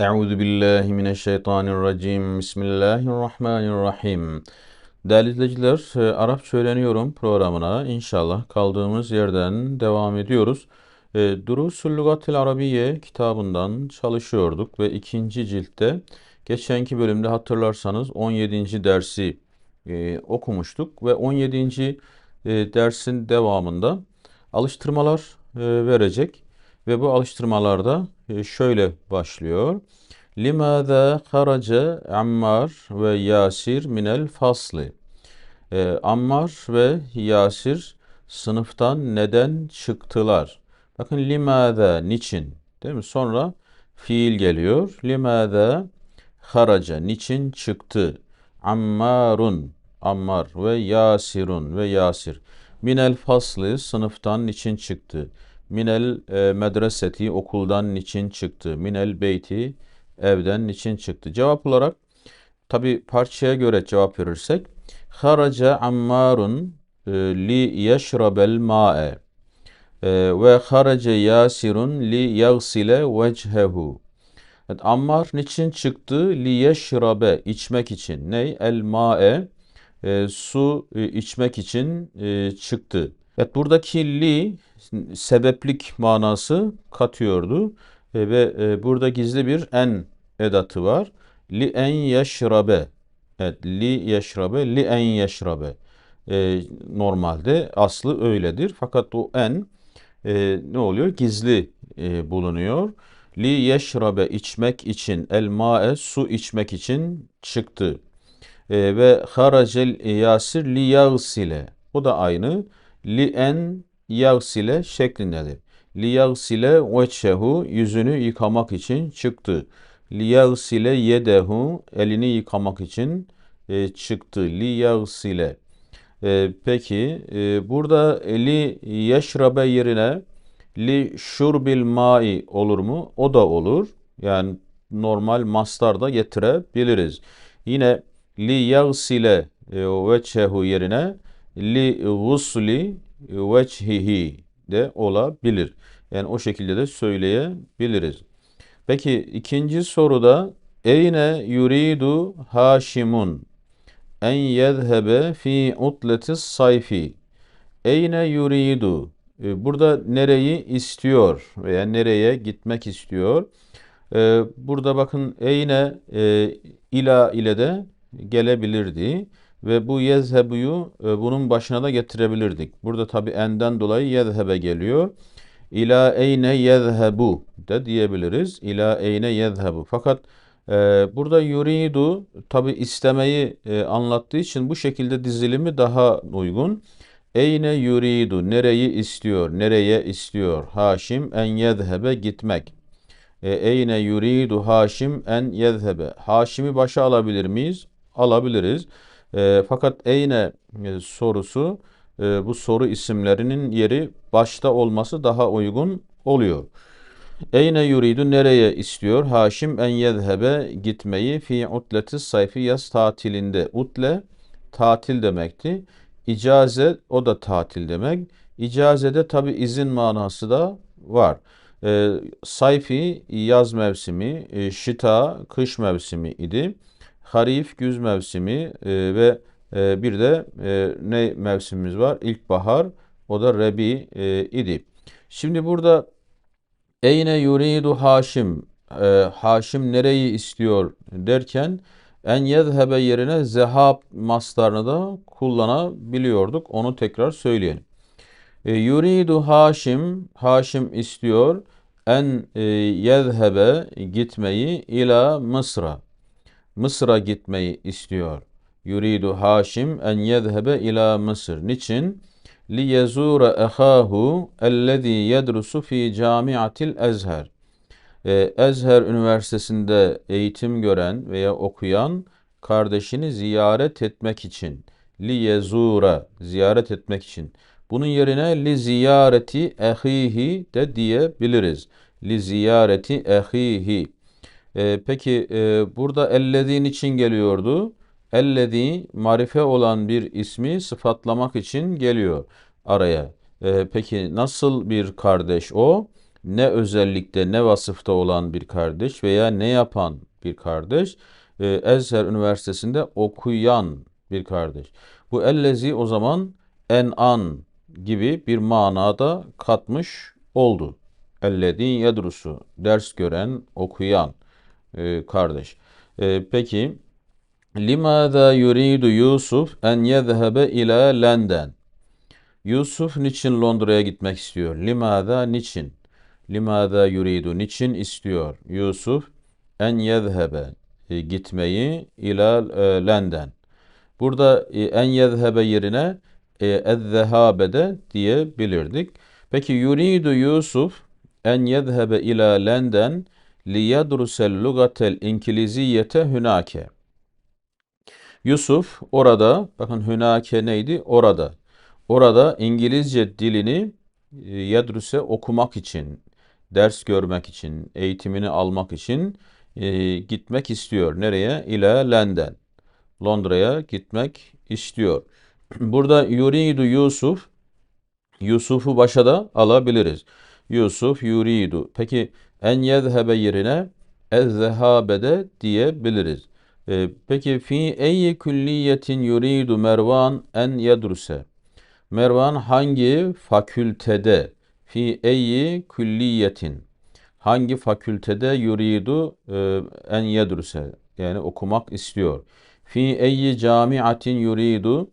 Euzu billahi mineşşeytanirracim. Bismillahirrahmanirrahim. Değerli izleyiciler, e, Arapça öğreniyorum programına inşallah kaldığımız yerden devam ediyoruz. E, Durusul Lugatil Arabiye kitabından çalışıyorduk ve ikinci ciltte geçenki bölümde hatırlarsanız 17. dersi e, okumuştuk ve 17. e, dersin devamında alıştırmalar verecek ve bu alıştırmalarda şöyle başlıyor. Limâzâ haraca Ammar ve Yasir minel fasli. E, Ammar ve Yasir sınıftan neden çıktılar? Bakın limâzâ niçin? Değil mi? Sonra fiil geliyor. Limâzâ haraca niçin çıktı? Ammarun Ammar ve Yasirun ve Yasir. Minel faslı sınıftan niçin çıktı? Minel e, medreseti okuldan niçin çıktı? Minel beyti evden niçin çıktı? Cevap olarak tabi parçaya göre cevap verirsek Haraca ammarun e, li yeşrabel ma'e e, ve haraca yasirun li yagsile vechehu Evet, Ammar niçin çıktı? Li yeşrabe içmek için. Ney? El ma'e e, su e, içmek için e, çıktı. Evet buradaki li sebeplik manası katıyordu e, ve e, burada gizli bir en edatı var. Li en yeşrabe. Evet li yeşrabe li en yeşrabe. E, normalde aslı öyledir fakat o en e, ne oluyor? Gizli e, bulunuyor. Li yeşrabe içmek için el ma'e su içmek için çıktı. E, ve haracel yasir li yagsile. O da aynı. Li en yagsile şeklindedir. Li yagsile veçhehu yüzünü yıkamak için çıktı. Li yagsile yedehu elini yıkamak için e, çıktı. Li yagsile. E, peki e, burada li yeşrabe yerine li şurbil mai olur mu? O da olur. Yani normal mastar da getirebiliriz. Yine li yagsile veçhehu yerine li gusli veçhihi de olabilir. Yani o şekilde de söyleyebiliriz. Peki ikinci soruda Eyne yuridu Haşimun en yezhebe fi utletis sayfi. Eyne yuridu. E, burada nereyi istiyor veya nereye gitmek istiyor? E, burada bakın eyne e, ila ile de gelebilirdi. Ve bu yezhebuyu e, bunun başına da getirebilirdik. Burada tabi enden dolayı yezhebe geliyor. İla eyne yezhebu de diyebiliriz. İla eyne yezhebu. Fakat e, burada yuridu tabi istemeyi e, anlattığı için bu şekilde dizilimi daha uygun. Eyne yuridu nereyi istiyor, nereye istiyor? Haşim en yezhebe gitmek. E, eyne yuridu Haşim en yezhebe. Haşim'i başa alabilir miyiz? Alabiliriz. E, fakat eyne e, sorusu e, bu soru isimlerinin yeri başta olması daha uygun oluyor. Eyne yuridu nereye istiyor? Haşim en yezhebe gitmeyi fi utletis sayfi yaz tatilinde. Utle tatil demekti. İcaze o da tatil demek. İcazede tabi izin manası da var. E, sayfi yaz mevsimi, e, şita kış mevsimi idi. Harif güz mevsimi e, ve e, bir de e, ne mevsimimiz var? İlkbahar o da Rebi e, idi. Şimdi burada Eyne yuridu Haşim e, Haşim nereyi istiyor derken en yezhebe yerine zehab mastarını da kullanabiliyorduk. Onu tekrar söyleyelim. E, yuridu Haşim Haşim istiyor en e, yezhebe gitmeyi ila Mısır'a. Mısır'a gitmeyi istiyor. Yuridu Haşim en yezhebe ila Mısır. Niçin? Li yezura ehahu ellezî yedrusu fi camiatil Ezher. Ee, Ezher Üniversitesi'nde eğitim gören veya okuyan kardeşini ziyaret etmek için. Li yezura ziyaret etmek için. Bunun yerine li ziyareti ehihi de diyebiliriz. Li ziyareti ehihi. Ee, peki e, burada ellezîn için geliyordu. Ellezî marife olan bir ismi sıfatlamak için geliyor araya. Ee, peki nasıl bir kardeş o? ne özellikte ne vasıfta olan bir kardeş veya ne yapan bir kardeş e, Ezher Üniversitesi'nde okuyan bir kardeş. Bu ellezi o zaman en an gibi bir manada katmış oldu. Ellezî yedrusu ders gören, okuyan e, kardeş. E, peki Limada yuridu Yusuf en yezhebe ila London? Yusuf niçin Londra'ya gitmek istiyor? Limada niçin? Limada yuridu niçin istiyor? Yusuf en yezhebe e, gitmeyi ila e, London. Burada e, en yezhebe yerine e, ezzehabe de diyebilirdik. Peki yuridu Yusuf en yezhebe ila London liyadrusel lugatel İngiliziyete hünake. Yusuf orada, bakın hünake neydi? Orada. Orada İngilizce dilini e, yadruse okumak için, ders görmek için, eğitimini almak için e, gitmek istiyor. Nereye? İle London. Londra'ya gitmek istiyor. Burada yuridu Yusuf, Yusuf'u başa da alabiliriz. Yusuf yuridu. Peki en yezhebe yerine ezzehabede diyebiliriz. Ee, peki fi eyyi külliyetin yuridu Mervan en yedruse? Mervan hangi fakültede fi eyyi külliyetin hangi fakültede yuridu e, en yedruse yani okumak istiyor. Fi eyyi camiatin yuridu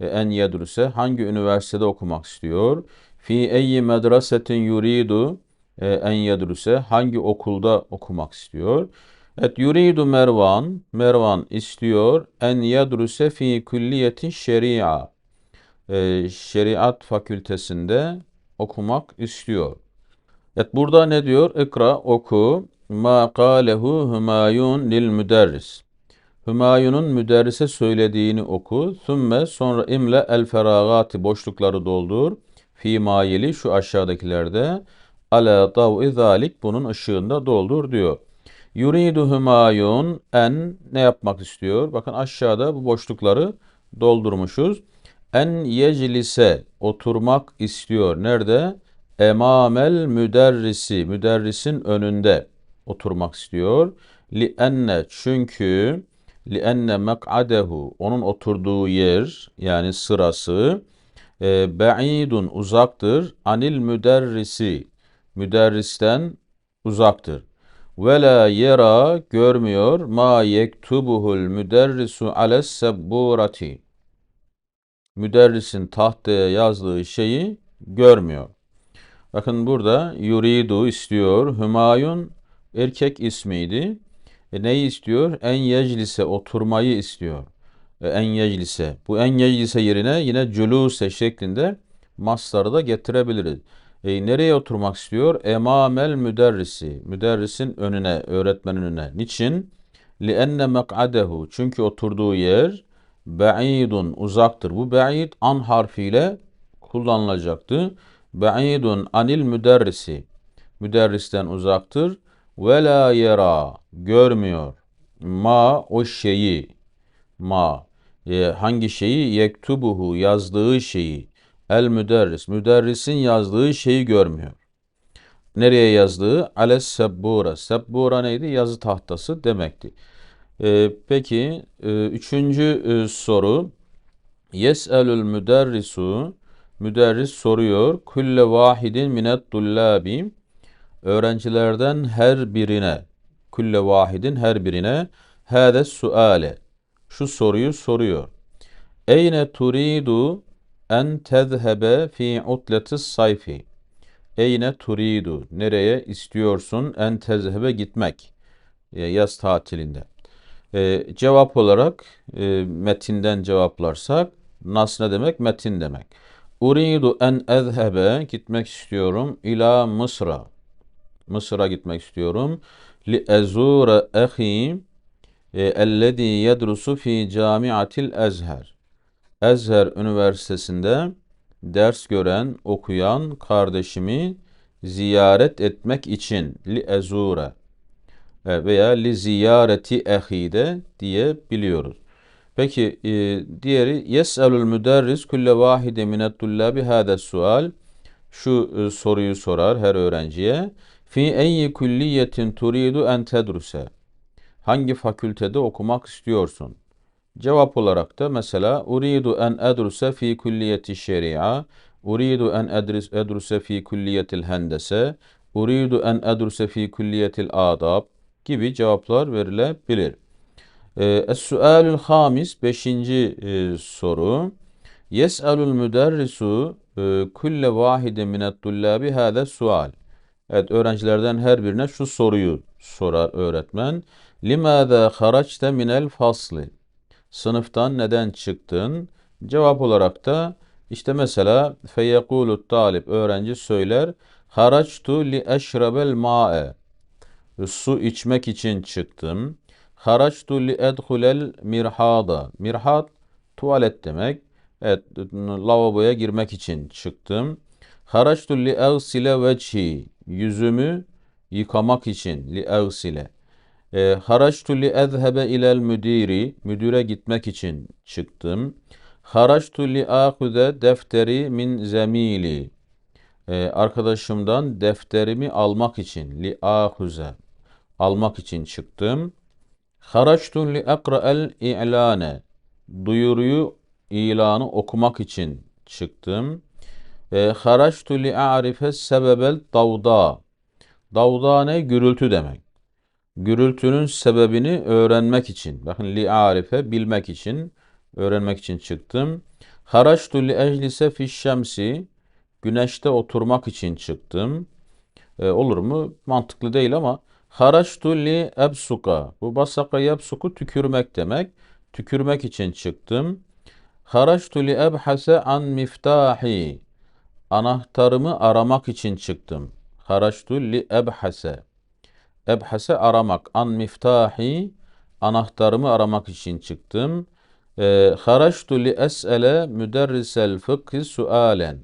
e, en yedruse hangi üniversitede okumak istiyor. Fi eyyi medresetin yuridu e, en yedruse hangi okulda okumak istiyor. Et yuridu Mervan, Mervan istiyor en yedruse fi külliyeti şeria. E, şeriat fakültesinde okumak istiyor. Evet burada ne diyor? İkra oku ma kalehu Hümayun lil müderris. Hümayun'un müderrise söylediğini oku. Sümme sonra imle el feragati boşlukları doldur. Fi mayili şu aşağıdakilerde ala dav'i zalik bunun ışığında doldur diyor. Yuridu Hümayun en ne yapmak istiyor? Bakın aşağıda bu boşlukları doldurmuşuz. En yeclise oturmak istiyor. Nerede? Emamel müderrisi. Müderrisin önünde oturmak istiyor. Li enne çünkü li enne mek'adehu onun oturduğu yer yani sırası e, ba'idun uzaktır anil müderrisi müderristen uzaktır. Ve la yera görmüyor ma yektubuhul müderrisu ales sebburati. Müderrisin tahtaya yazdığı şeyi görmüyor. Bakın burada yuridu istiyor. Hümayun erkek ismiydi. E, neyi istiyor? En yeclise oturmayı istiyor. E, en yeclise. Bu en yeclise yerine yine cüluse şeklinde masları da getirebiliriz. E, nereye oturmak istiyor? Emamel müderrisi. Müderrisin önüne, öğretmenin önüne. Niçin? لِأَنَّ مَقْعَدَهُ Çünkü oturduğu yer ba'idun uzaktır. Bu ba'id an harfiyle kullanılacaktı. Ba'idun anil müderrisi. Müderristen uzaktır. Ve la yera görmüyor. Ma o şeyi. Ma e, hangi şeyi? Yektubuhu yazdığı şeyi. El müderris. Müderrisin yazdığı şeyi görmüyor. Nereye yazdığı? Ales sebbura. Sebbura neydi? Yazı tahtası demekti. Ee, peki e, üçüncü e, soru. Yes'elül müderrisu. Müderris soruyor. Külle vahidin minet dullabi. Öğrencilerden her birine. Külle vahidin her birine. Hâde suale. Şu soruyu soruyor. Eyne turidu en tezhebe fi utletis sayfi. Eyne turidu. Nereye istiyorsun? En tezhebe gitmek. E, yaz tatilinde. E, cevap olarak e, metinden cevaplarsak nas ne demek? Metin demek. Uridu en ezhebe gitmek istiyorum ila Mısır'a. Mısır'a gitmek istiyorum. Li ezura ehi ellezî yedrusu fi camiatil ezher. Ezher Üniversitesi'nde ders gören, okuyan kardeşimi ziyaret etmek için li ezure veya li ziyareti ehide diyebiliyoruz. Peki e, diğeri yes'elul müderris kulle vahide minet tullabi hâde sual şu e, soruyu sorar her öğrenciye. Fi eyyi külliyetin turidu en tedruse? Hangi fakültede okumak istiyorsun? Cevap olarak da mesela uridu en edruse fi kulliyeti şeria, uridu en edruse fi kulliyetil hendese, uridu en edruse fi kulliyetil adab gibi cevaplar verilebilir. Ee, Es-sualul hamis, beşinci e, soru. Yes'alul müderrisu e, kulle vahide minet tullabi hâze sual. Evet, öğrencilerden her birine şu soruyu sorar öğretmen. Limâzâ haraçte minel fasli? Sınıftan neden çıktın? Cevap olarak da işte mesela feyekulu talip öğrenci söyler. Haraçtu li eşrebel ma'e. Su içmek için çıktım. Haraçtu li edhulel mirhada. Mirhat tuvalet demek. Evet, lavaboya girmek için çıktım. Haraçtu li evsile veçhi. Yüzümü yıkamak için li evsile. E, haraçtu li ezhebe ilel müdiri. Müdüre gitmek için çıktım. Haraçtu li ahuze defteri min zemili. E, arkadaşımdan defterimi almak için li ahuze almak için çıktım. Haraçtu li akra'el i'lane. Duyuruyu, ilanı okumak için çıktım. E, Haraçtu li a'rife sebebel davda. Davda ne? Gürültü demek. Gürültünün sebebini öğrenmek için. Bakın li arife bilmek için, öğrenmek için çıktım. Haraçtu li eclise fiş şemsi. Güneşte oturmak için çıktım. E, olur mu? Mantıklı değil ama haraçtu li ebsuka. Bu basaka yebsuku tükürmek demek. Tükürmek için çıktım. Haraçtu li ebhase an miftahi. Anahtarımı aramak için çıktım. Haraçtu li ebhase. Ebhase aramak. An miftahi. Anahtarımı aramak için çıktım. E, haraçtu li es'ele müderrisel fıkhi sualen.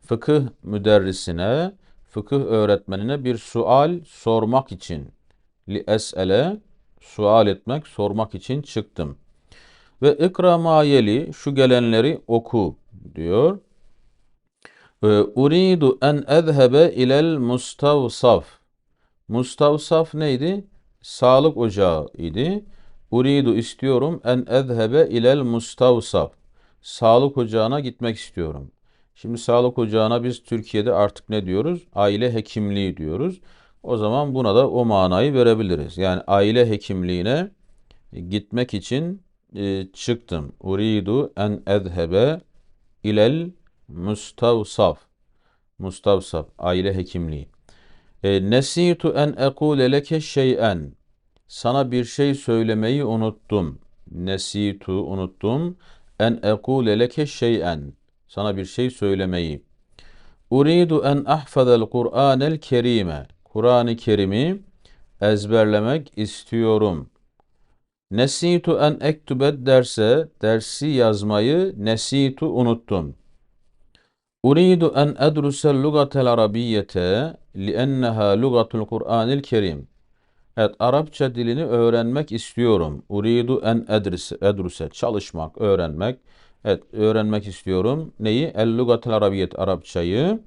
Fıkıh müderrisine, fıkıh öğretmenine bir sual sormak için. Li es'ele sual etmek, sormak için çıktım. Ve ikra ma yeli şu gelenleri oku diyor. Uridu en ezhebe ilel mustavsaf. Mustavsaf neydi? Sağlık ocağı idi. Uridu istiyorum en ezhebe ilel mustavsaf. Sağlık ocağına gitmek istiyorum. Şimdi sağlık ocağına biz Türkiye'de artık ne diyoruz? Aile hekimliği diyoruz. O zaman buna da o manayı verebiliriz. Yani aile hekimliğine gitmek için e, çıktım. Uridu en ezhebe ilel mustavsaf. Mustavsaf, aile hekimliği. E, nesitu en ekule leke şey'en. Sana bir şey söylemeyi unuttum. Nesitu unuttum. En ekule leke şey'en. Sana bir şey söylemeyi. Uridu en ahfazel Kur'anel kerime. Kur'an-ı Kerim'i ezberlemek istiyorum. Nesitu en ektubet derse, dersi yazmayı nesitu unuttum. Uridu en edrusel lugatel arabiyete lienneha lugatul Kur'anil Kerim. Evet, Arapça dilini öğrenmek istiyorum. Uridu en edruse, edruse çalışmak, öğrenmek. Evet, öğrenmek istiyorum. Neyi? El lugatel arabiyet, Arapçayı.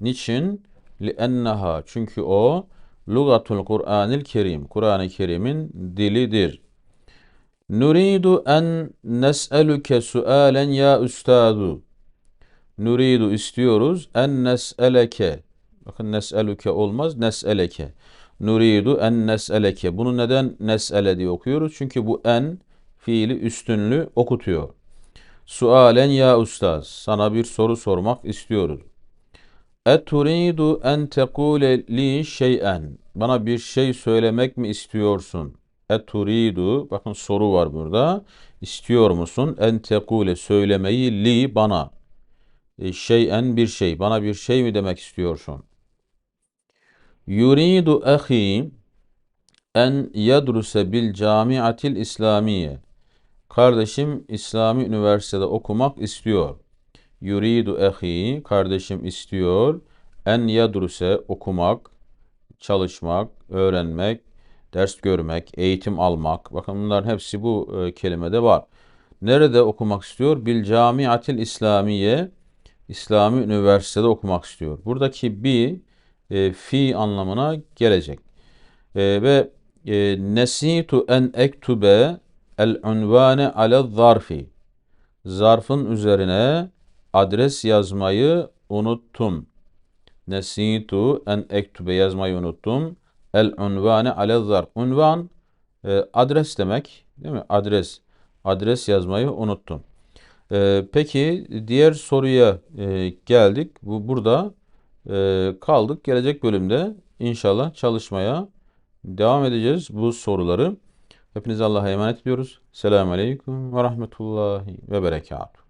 Niçin? Lienneha, çünkü o lugatul Kur'anil Kerim, Kur'an-ı Kerim'in dilidir. Nuridu en nes'eluke sualen ya üstadu. Nuridu istiyoruz en nes'eleke. Bakın nes'eluke olmaz, nes'eleke. Nuridu en nes'eleke. Bunu neden nes'ele diye okuyoruz? Çünkü bu en fiili üstünlü okutuyor. Sualen ya ustaz. Sana bir soru sormak istiyoruz. Eturidu en tekule li şey'en. Bana bir şey söylemek mi istiyorsun? Eturidu. Bakın soru var burada. İstiyor musun? En tekule söylemeyi li bana. E, şey'en bir şey. Bana bir şey mi demek istiyorsun? Yuridu ahi en yadruse bil camiatil İslamiye. Kardeşim İslami Üniversitede okumak istiyor. Yuridu ahi kardeşim istiyor. En yadruse okumak, çalışmak, öğrenmek, ders görmek, eğitim almak. Bakın bunların hepsi bu e, kelimede var. Nerede okumak istiyor? Bil camiatil İslamiye İslami üniversitede okumak istiyor. Buradaki bi e, fi anlamına gelecek. E, ve e, nesitu en ektube el unvane ala zarfi. Zarfın üzerine adres yazmayı unuttum. Nesitu en ektube yazmayı unuttum. El unvane ala zarf. Unvan e, adres demek. Değil mi? Adres. Adres yazmayı unuttum. E, peki diğer soruya e, geldik. Bu burada e, kaldık. Gelecek bölümde inşallah çalışmaya devam edeceğiz bu soruları. Hepinize Allah'a emanet ediyoruz. Selamun Aleyküm ve Rahmetullahi ve Berekatuhu.